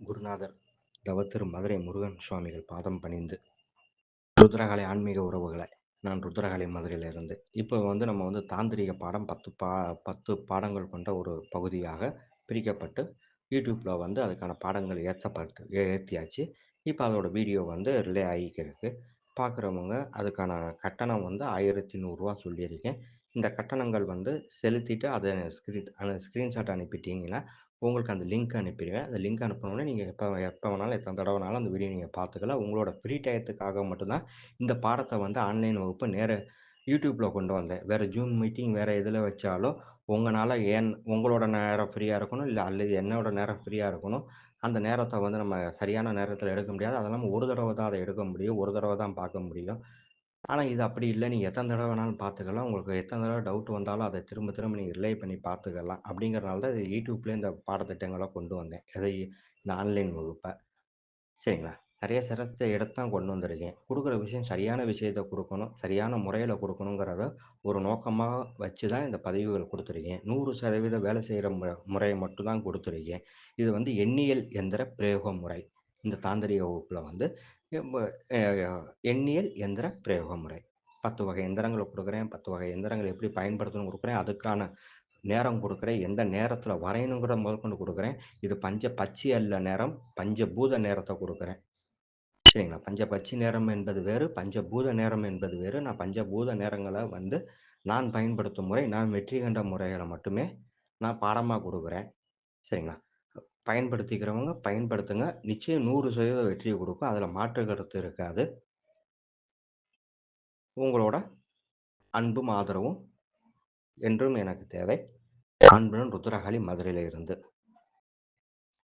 குருநாதர் தவத்திரு மதுரை முருகன் சுவாமிகள் பாதம் பணிந்து ருத்ரகலை ஆன்மீக உறவுகளை நான் ருத்ரகலை மதுரையிலிருந்து. இப்போ வந்து நம்ம வந்து தாந்திரிக பாடம் பத்து பா பத்து பாடங்கள் கொண்ட ஒரு பகுதியாக பிரிக்கப்பட்டு யூடியூப்பில் வந்து அதுக்கான பாடங்கள் ஏற்றப்பட்டு ஏற்றியாச்சு இப்போ அதோட வீடியோ வந்து ரிலே ஆகிக்கிறதுக்கு பார்க்குறவங்க அதுக்கான கட்டணம் வந்து ஆயிரத்தி நூறுரூவா சொல்லியிருக்கேன். இந்த கட்டணங்கள் வந்து செலுத்திட்டு அதை ஸ்க்ரீன் அந்த ஸ்க்ரீன்ஷாட் அனுப்பிட்டீங்கன்னா உங்களுக்கு அந்த லிங்க் அனுப்பிடுவேன். அந்த லிங்க் அனுப்பினோடனே நீங்கள் எப்போ எப்போ வேணாலும் எத்தனை தடவை வேணாலும் அந்த வீடியோ நீங்கள் பார்த்துக்கலாம். உங்களோட ஃப்ரீ டயத்துக்காக மட்டும்தான் இந்த பாடத்தை வந்து ஆன்லைன் வகுப்பு நேர யூடியூப்பில் கொண்டு வந்தேன். வேறு ஜூம் மீட்டிங் வேறு இதில் வச்சாலும் உங்களால் ஏன் உங்களோட நேரம் ஃப்ரீயாக இருக்கணும்? இல்லை அல்லது என்னோட நேரம் ஃப்ரீயாக இருக்கணும்? அந்த நேரத்தை வந்து நம்ம சரியான நேரத்தில் எடுக்க முடியாது. அதெல்லாம் ஒரு தடவை தான் அதை எடுக்க முடியும். ஒரு தடவை தான் பார்க்க முடியும். ஆனால் இது அப்படி இல்லை. நீங்கள் எத்தனை தடவை வேணாலும் பார்த்துக்கலாம். உங்களுக்கு எத்தனை தடவை டவுட் வந்தாலும் அதை திரும்ப திரும்ப நீங்கள் ரிலே பண்ணி பார்த்துக்கலாம். அப்படிங்கிறனால தான் இது யூடியூப்லேயே இந்த பாடத்திட்டங்களை கொண்டு வந்தேன். எதை இந்த ஆன்லைன் வகுப்பை. சரிங்களா? நிறைய சிறத்த எடுத்து தான் கொண்டு வந்திருக்கேன். கொடுக்குற விஷயம் சரியான விஷயத்தை கொடுக்கணும். சரியான முறையில் கொடுக்கணுங்கிறத ஒரு நோக்கமாக வச்சு தான் இந்த பதிவுகள் கொடுத்துருக்கேன். நூறு சதவீதம் வேலை செய்கிற மு முறையை மட்டும்தான் கொடுத்துருக்கேன். இது வந்து எண்ணியல் எந்திர பிரயோக முறை இந்த தாந்திரிக வகுப்பில் வந்து எண்ணியல் எந்திர பிரயோக முறை. பத்து வகை எந்திரங்களை கொடுக்குறேன் பத்து வகை எந்திரங்களை எப்படி பயன்படுத்தணும் கொடுக்குறேன் அதுக்கான நேரம் கொடுக்குறேன் எந்த நேரத்தில் வரையணுங்கிற முதற்கொண்டு கொடுக்குறேன். இது பஞ்ச பச்சி அல்ல நேரம் பஞ்சபூத நேரத்தை கொடுக்குறேன். சரிங்களா? பஞ்சபட்சி நேரம் என்பது வேறு பஞ்சபூத நேரம் என்பது வேறு. நான் பஞ்சபூத நேரங்களை வந்து நான் பயன்படுத்தும் முறை நான் வெற்றி கண்ட முறைகளை மட்டுமே நான் பாடமாக கொடுக்குறேன். சரிங்களா? பயன்படுத்திக்கிறவங்க பயன்படுத்துங்க. நிச்சயம் நூறு சதவீத வெற்றியை கொடுக்கும். அதில் மாற்று கருத்து இருக்காது. உங்களோட அன்பும் ஆதரவும் என்றும் எனக்கு தேவை. அன்புடன் ருத்ரகாளி மதுரையில் இருந்து.